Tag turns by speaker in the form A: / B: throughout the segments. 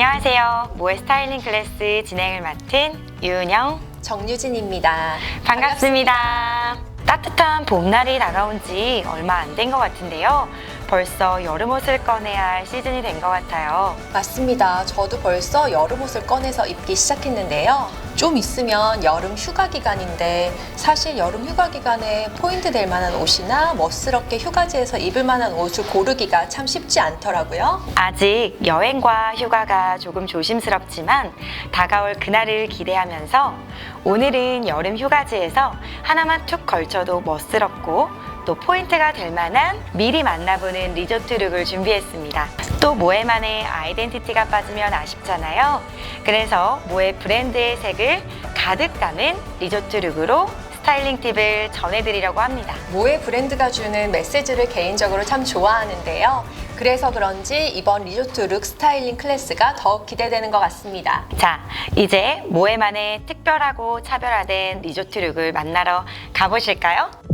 A: 안녕하세요. 모의 스타일링 클래스 진행을 맡은 유은영
B: 정유진입니다.
A: 반갑습니다. 따뜻한 봄날이 다가온 지 얼마 안 된 것 같은데요. 벌써 여름 옷을 꺼내야 할 시즌이 된 것 같아요.
B: 맞습니다. 저도 벌써 여름 옷을 꺼내서 입기 시작했는데요. 좀 있으면 여름 휴가 기간인데 사실 여름 휴가 기간에 포인트 될 만한 옷이나 멋스럽게 휴가지에서 입을 만한 옷을 고르기가 참 쉽지 않더라고요.
A: 아직 여행과 휴가가 조금 조심스럽지만 다가올 그날을 기대하면서 오늘은 여름 휴가지에서 하나만 툭 걸쳐도 멋스럽고 또 포인트가 될 만한 미리 만나보는 리조트 룩을 준비했습니다. 또 모에만의 아이덴티티가 빠지면 아쉽잖아요. 그래서 모에 브랜드의 색을 가득 담은 리조트 룩으로 스타일링 팁을 전해드리려고 합니다.
B: 모의 브랜드가 주는 메시지를 개인적으로 참 좋아하는데요. 그래서 그런지 이번 리조트 룩 스타일링 클래스가 더욱 기대되는 것 같습니다.
A: 자, 이제 모에만의 특별하고 차별화된 리조트 룩을 만나러 가보실까요?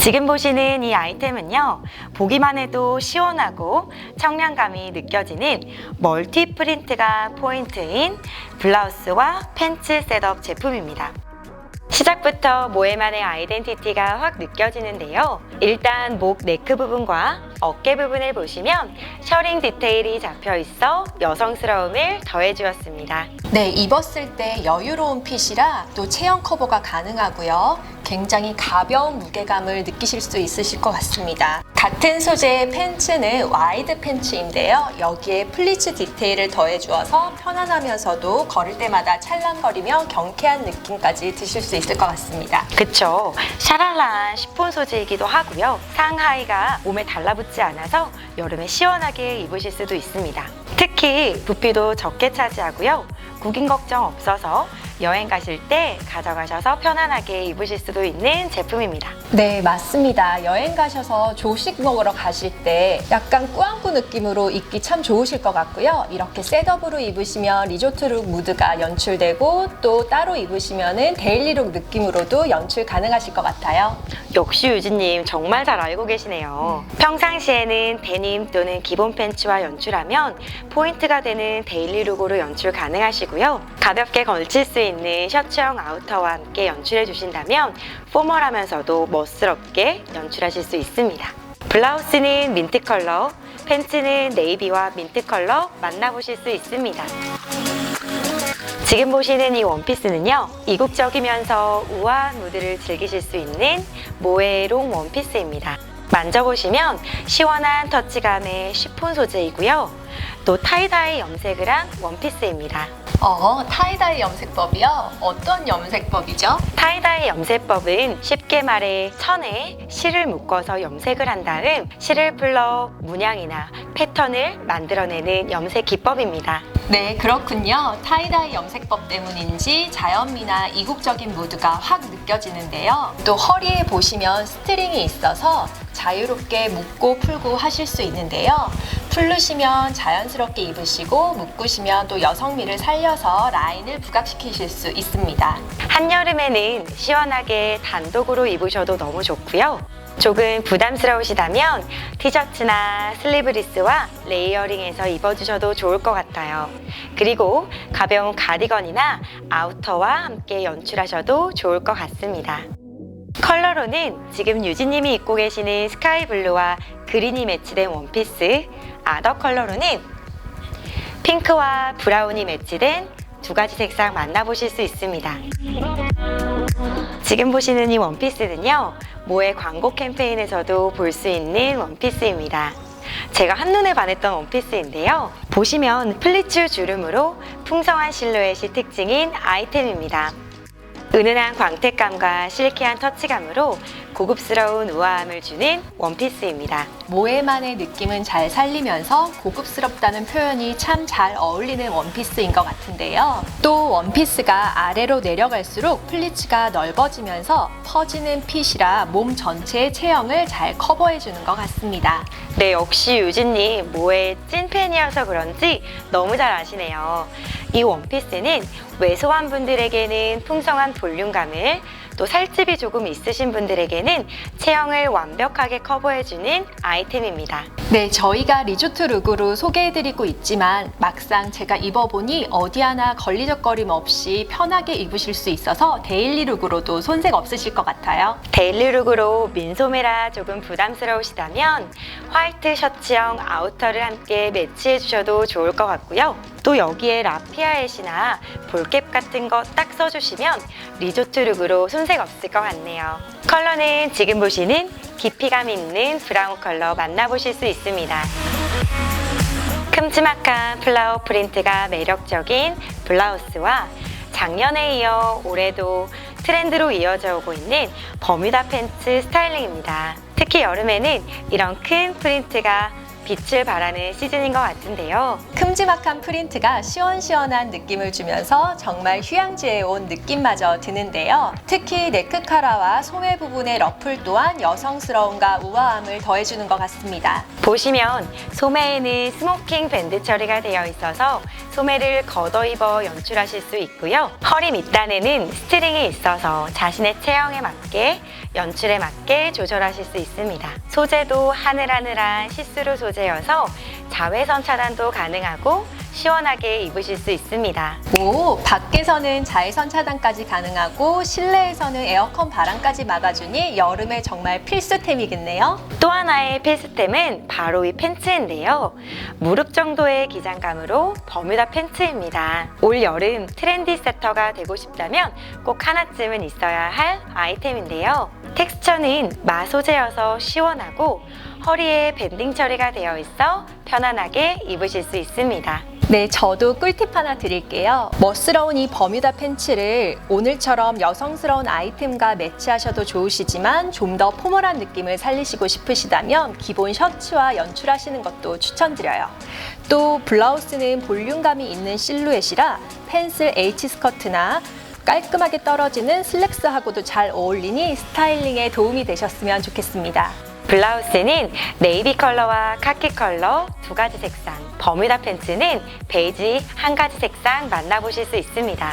A: 지금 보시는 이 아이템은요, 보기만 해도 시원하고 청량감이 느껴지는 멀티 프린트가 포인트인 블라우스와 팬츠 셋업 제품입니다. 시작부터 모에만의 아이덴티티가 확 느껴지는데요. 일단 목 네크 부분과 어깨 부분을 보시면 셔링 디테일이 잡혀 있어 여성스러움을 더해주었습니다.
B: 네, 입었을 때 여유로운 핏이라 또 체형 커버가 가능하고요. 굉장히 가벼운 무게감을 느끼실 수 있으실 것 같습니다. 같은 소재의 팬츠는 와이드 팬츠인데요. 여기에 플리츠 디테일을 더해주어서 편안하면서도 걸을 때마다 찰랑거리며 경쾌한 느낌까지 드실 수 있을 것 같습니다.
A: 그쵸. 샤랄라한 시폰 소재이기도 하고요. 상하이가 몸에 달라붙지 않아서 여름에 시원하게 입으실 수도 있습니다. 특히 부피도 적게 차지하고요. 구김 걱정 없어서 여행 가실 때 가져가셔서 편안하게 입으실 수도 있는 제품입니다.
B: 네, 맞습니다. 여행 가셔서 조식 먹으러 가실 때 약간 꾸안꾸 느낌으로 입기 참 좋으실 것 같고요. 이렇게 셋업으로 입으시면 리조트룩 무드가 연출되고 또 따로 입으시면은 데일리룩 느낌으로도 연출 가능하실 것 같아요.
A: 역시 유진님 정말 잘 알고 계시네요. 평상시에는 데님 또는 기본 팬츠와 연출하면 포인트가 되는 데일리룩으로 연출 가능하시고요. 가볍게 걸칠 수 있는 셔츠형 아우터와 함께 연출해 주신다면 포멀하면서도 멋스럽게 연출하실 수 있습니다. 블라우스는 민트 컬러, 팬츠는 네이비와 민트 컬러 만나보실 수 있습니다. 지금 보시는 이 원피스는요, 이국적이면서 우아한 무드를 즐기실 수 있는 모에롱 원피스입니다. 만져보시면 시원한 터치감의 쉬폰 소재이고요. 또 타이다이 염색을 한 원피스입니다.
B: 어, 타이다이 염색법이요? 어떤 염색법이죠?
A: 타이다이 염색법은 쉽게 말해 천에 실을 묶어서 염색을 한 다음 실을 풀러 문양이나 패턴을 만들어내는 염색 기법입니다.
B: 네, 그렇군요. 타이다이 염색법 때문인지 자연미나 이국적인 무드가 확 느껴지는데요. 또 허리에 보시면 스트링이 있어서 자유롭게 묶고 풀고 하실 수 있는데요. 풀르시면 자연스럽게 입으시고 묶으시면 또 여성미를 살려서 라인을 부각시키실 수 있습니다.
A: 한여름에는 시원하게 단독으로 입으셔도 너무 좋고요. 조금 부담스러우시다면 티셔츠나 슬리브리스와 레이어링해서 입어주셔도 좋을 것 같아요. 그리고 가벼운 가디건이나 아우터와 함께 연출하셔도 좋을 것 같습니다. 컬러로는 지금 유진님이 입고 계시는 스카이 블루와 그린이 매치된 원피스, 아더 컬러로는 핑크와 브라운이 매치된 두 가지 색상 만나보실 수 있습니다. 지금 보시는 이 원피스는요, 모의 광고 캠페인에서도 볼 수 있는 원피스입니다. 제가 한눈에 반했던 원피스인데요. 보시면 플리츠 주름으로 풍성한 실루엣이 특징인 아이템입니다. 은은한 광택감과 실키한 터치감으로 고급스러운 우아함을 주는 원피스입니다.
B: 모에만의 느낌은 잘 살리면서 고급스럽다는 표현이 참 잘 어울리는 원피스인 것 같은데요. 또 원피스가 아래로 내려갈수록 플리츠가 넓어지면서 퍼지는 핏이라 몸 전체의 체형을 잘 커버해주는 것 같습니다.
A: 네, 역시 유진님 모의 찐팬이어서 그런지 너무 잘 아시네요. 이 원피스는 왜소한 분들에게는 풍성한 볼륨감을, 또 살집이 조금 있으신 분들에게는 체형을 완벽하게 커버해주는 아이템입니다.
B: 네, 저희가 리조트 룩으로 소개해드리고 있지만 막상 제가 입어보니 어디 하나 걸리적거림 없이 편하게 입으실 수 있어서 데일리 룩으로도 손색 없으실 것 같아요.
A: 데일리 룩으로 민소매라 조금 부담스러우시다면 화이트 셔츠형 아우터를 함께 매치해 주셔도 좋을 것 같고요. 또 여기에 라피아엣이나 볼캡 같은 거 딱 써주시면 리조트 룩으로 손색 없을 것 같네요. 컬러는 지금 보시는 깊이감 있는 브라운 컬러 만나보실 수 있습니다. 큼지막한 플라워 프린트가 매력적인 블라우스와 작년에 이어 올해도 트렌드로 이어져 오고 있는 버뮤다 팬츠 스타일링입니다. 특히 여름에는 이런 큰 프린트가 빛을 발하는 시즌인 것 같은데요.
B: 큼지막한 프린트가 시원시원한 느낌을 주면서 정말 휴양지에 온 느낌마저 드는데요. 특히 네크카라와 소매 부분의 러플 또한 여성스러움과 우아함을 더해주는 것 같습니다.
A: 보시면 소매에는 스모킹 밴드 처리가 되어 있어서 소매를 걷어 입어 연출하실 수 있고요. 허리 밑단에는 스트링이 있어서 자신의 체형에 맞게 연출에 맞게 조절하실 수 있습니다. 소재도 하늘하늘한 시스루 소재여서 자외선 차단도 가능하고 시원하게 입으실 수 있습니다.
B: 오, 밖에서는 자외선 차단까지 가능하고 실내에서는 에어컨 바람까지 막아주니 여름에 정말 필수템이겠네요.
A: 또 하나의 필수템은 바로 이 팬츠인데요. 무릎 정도의 기장감으로 버뮤다 팬츠입니다. 올 여름 트렌디 세터가 되고 싶다면 꼭 하나쯤은 있어야 할 아이템인데요. 텍스처는 마 소재여서 시원하고 허리에 밴딩 처리가 되어 있어 편안하게 입으실 수 있습니다.
B: 네, 저도 꿀팁 하나 드릴게요. 멋스러운 이 버뮤다 팬츠를 오늘처럼 여성스러운 아이템과 매치하셔도 좋으시지만 좀 더 포멀한 느낌을 살리시고 싶으시다면 기본 셔츠와 연출하시는 것도 추천드려요. 또 블라우스는 볼륨감이 있는 실루엣이라 펜슬 H 스커트나 깔끔하게 떨어지는 슬랙스하고도 잘 어울리니 스타일링에 도움이 되셨으면 좋겠습니다.
A: 블라우스는 네이비 컬러와 카키 컬러 두 가지 색상, 버뮤다 팬츠는 베이지 한 가지 색상 만나보실 수 있습니다.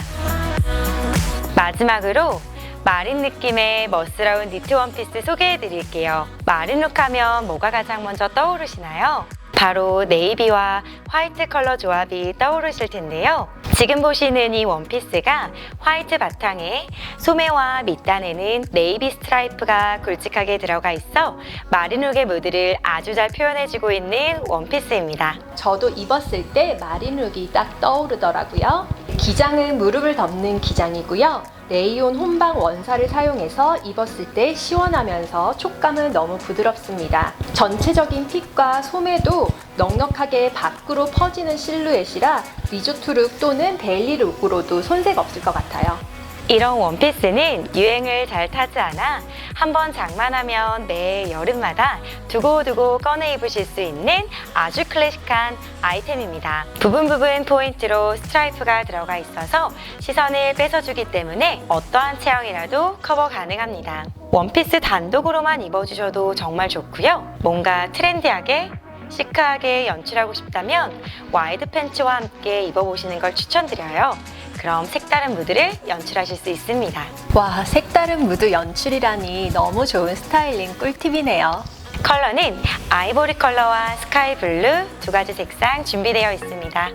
A: 마지막으로 마린 느낌의 멋스러운 니트 원피스 소개해 드릴게요. 마린 룩 하면 뭐가 가장 먼저 떠오르시나요? 바로 네이비와 화이트 컬러 조합이 떠오르실 텐데요. 지금 보시는 이 원피스가 화이트 바탕에 소매와 밑단에는 네이비 스트라이프가 굵직하게 들어가 있어 마린룩의 무드를 아주 잘 표현해주고 있는 원피스입니다.
B: 저도 입었을 때 마린룩이 딱 떠오르더라고요. 기장은 무릎을 덮는 기장이고요. 레이온 혼방 원사를 사용해서 입었을 때 시원하면서 촉감은 너무 부드럽습니다. 전체적인 핏과 소매도 넉넉하게 밖으로 퍼지는 실루엣이라 리조트 룩 또는 데일리 룩으로도 손색 없을 것 같아요.
A: 이런 원피스는 유행을 잘 타지 않아 한번 장만하면 매 여름마다 두고두고 꺼내 입으실 수 있는 아주 클래식한 아이템입니다. 부분 부분 포인트로 스트라이프가 들어가 있어서 시선을 뺏어주기 때문에 어떠한 체형이라도 커버 가능합니다. 원피스 단독으로만 입어주셔도 정말 좋고요. 뭔가 트렌디하게 시크하게 연출하고 싶다면 와이드 팬츠와 함께 입어보시는 걸 추천드려요. 그럼 색다른 무드를 연출하실 수 있습니다.
B: 와, 색다른 무드 연출이라니 너무 좋은 스타일링 꿀팁이네요.
A: 컬러는 아이보리 컬러와 스카이 블루 두 가지 색상 준비되어 있습니다.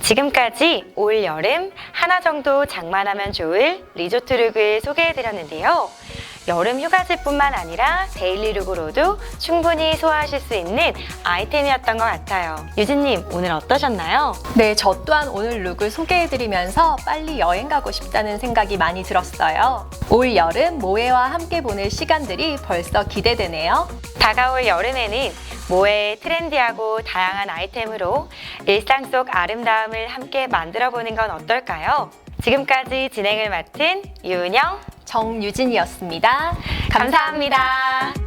A: 지금까지 올 여름 하나 정도 장만하면 좋을 리조트 룩을 소개해드렸는데요. 여름 휴가지뿐만 아니라 데일리 룩으로도 충분히 소화하실 수 있는 아이템이었던 것 같아요. 유진님, 오늘 어떠셨나요?
B: 네, 저 또한 오늘 룩을 소개해드리면서 빨리 여행 가고 싶다는 생각이 많이 들었어요. 올 여름 모에와 함께 보낼 시간들이 벌써 기대되네요.
A: 다가올 여름에는 모의 트렌디하고 다양한 아이템으로 일상 속 아름다움을 함께 만들어 보는 건 어떨까요? 지금까지 진행을 맡은 유은영
B: 정유진이었습니다.
A: 감사합니다.